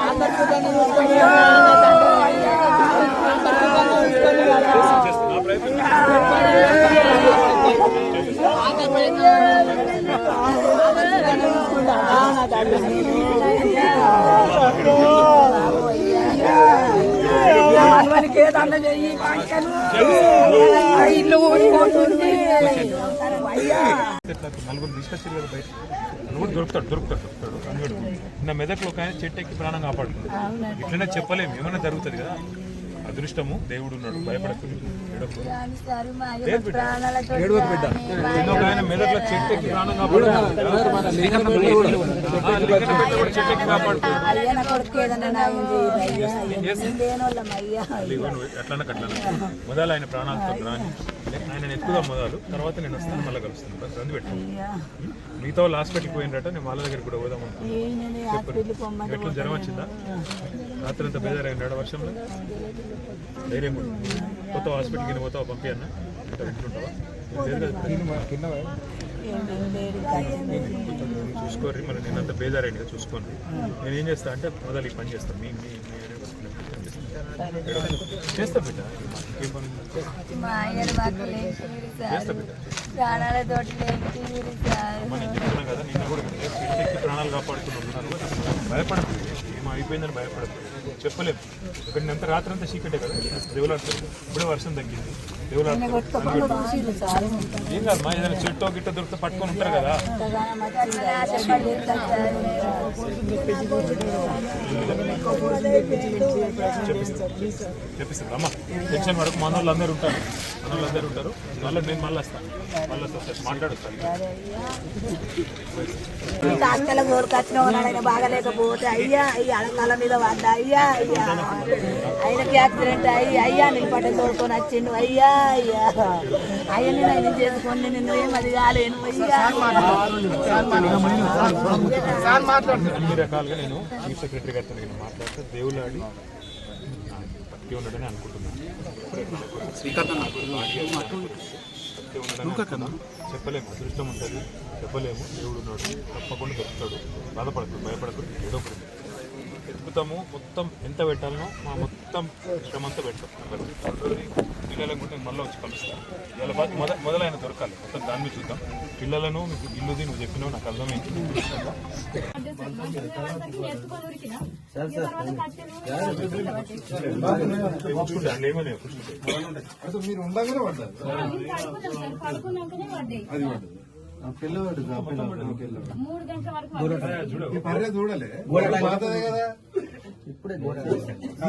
అందరికీ మనవనికి ఏదన్నా చెయ్యి ఇల్లు ఊడిపోతుంది నలుగురు తీసుకొచ్చారు కదా బయట నలుగురు దొరుకుతాడు దొరుకుతాడు దొరుకుతాడు నా మెదక్లో ఒక ఆయన చెట్టు ఎక్కి ప్రాణం కాపాడుతుంది. ఇట్లనే చెప్పలేము ఏమైనా జరుగుతుంది కదా. అదృష్టము దేవుడు ఉన్నాడు భయపడకు ఏడవకు. లేదు బిడ్డ. ఏడవకు బిడ్డ. నిన్న ఒక ఆయన మెదక్లో చెట్టు ప్రాణం కాపాడుతున్నాడు అయ్యా నా కొడుకు ఏదన్నా ఎట్లన్నా మొదలు ఆయన ప్రాణాలతో రాని ఆయన ఎత్తుకుదా మొదలు తర్వాత నేను వస్తాను మళ్ళీ కలుస్తాను బస్ రంది పెట్టు మిగతా వాళ్ళు హాస్పిటల్కి పోయినట్ట నేను వాళ్ళ దగ్గర కూడా పోదాం అనుకుంటున్నాను ఎట్లా జ్వరం వచ్చిందా రాత్రి అంతా బేదారైనాడు వర్షంలో ధైర్యం కూడా కొత్త హాస్పిటల్కి నేను పోతావా పంపి అన్న ఇంకా వింటుంటావా చూసుకోర్రి మరి నేను అంత కదా చూసుకోండి నేను ఏం చేస్తా అంటే మొదలు ఈ పని చేస్తాను మీ మీ చేస్తా. బిడ్డ. చేస్తా బిడ్డ. కదా నిన్న కూడా ప్రాణాలు కాపాడుతున్నారు భయపడదు ఏమో అయిపోయిందని భయపడదు చెప్పలేము. ఇక్కడ ఎంత రాత్రి అంతా చీకటే కదా. దేవులాడుతుంది ఇప్పుడే వర్షం తగ్గింది. ఏం కాదు మా ఏదైనా చెట్టు గిట్ట దొరికితే పట్టుకొని ఉంటారు కదా చెప్పిస్తారు అమ్మా టెన్షన్ వరకు మన వాళ్ళు అందరూ ఉంటారు మన వాళ్ళు అందరూ ఉంటారు మళ్ళీ నేను మళ్ళీ వస్తాను మళ్ళీ వస్తాను మాట్లాడుతాను హాస్టల్ కోరుకొచ్చిన వాళ్ళైనా బాగలేకపోతే అయ్యా అయ్యా అడకాల మీద పడ్డా అయ్యా అయ్యా ఆయనకి యాక్సిడెంట్ అయ్యి అయ్యా నేను తోడుకొని వచ్చిండు అయ్యా. అయ్యని నేను చేసుకొని నిన్ను ఏం అది కాలేను అయ్యా అన్ని రకాలుగా నేను చీఫ్ సెక్రటరీ గారితో నేను మాట్లాడితే బతికి ఉండడని అనుకుంటున్నాను. చెప్పలేము. అదృష్టం ఉంటుంది. చెప్పలేము. దేవుడు ఉన్నాడు. తప్పకుండా దొరుకుతాడు బాధపడదు భయపడదు ఏదో ఒకటి. ఎత్తుకుతాము మొత్తం ఎంత పెట్టాలనో మా మొత్తం శ్రమంతా పెడతాం. పిల్లలకు కూడా మళ్ళీ వచ్చి కలుస్తాను. ఇవాళ బాధ మొద మొదలైన దొరకాలి. మొత్తం దాని మీద చూద్దాం. పిల్లలను మీకు ఇల్లుది నువ్వు చెప్పినావు నాకు అర్థమైంది. ఏమీ మీరు ఉండగానే పడ్డారు. అది పడ్డది. ఆ పిల్లవాడు మూడు గంటల వరకు చూడలే. కదా.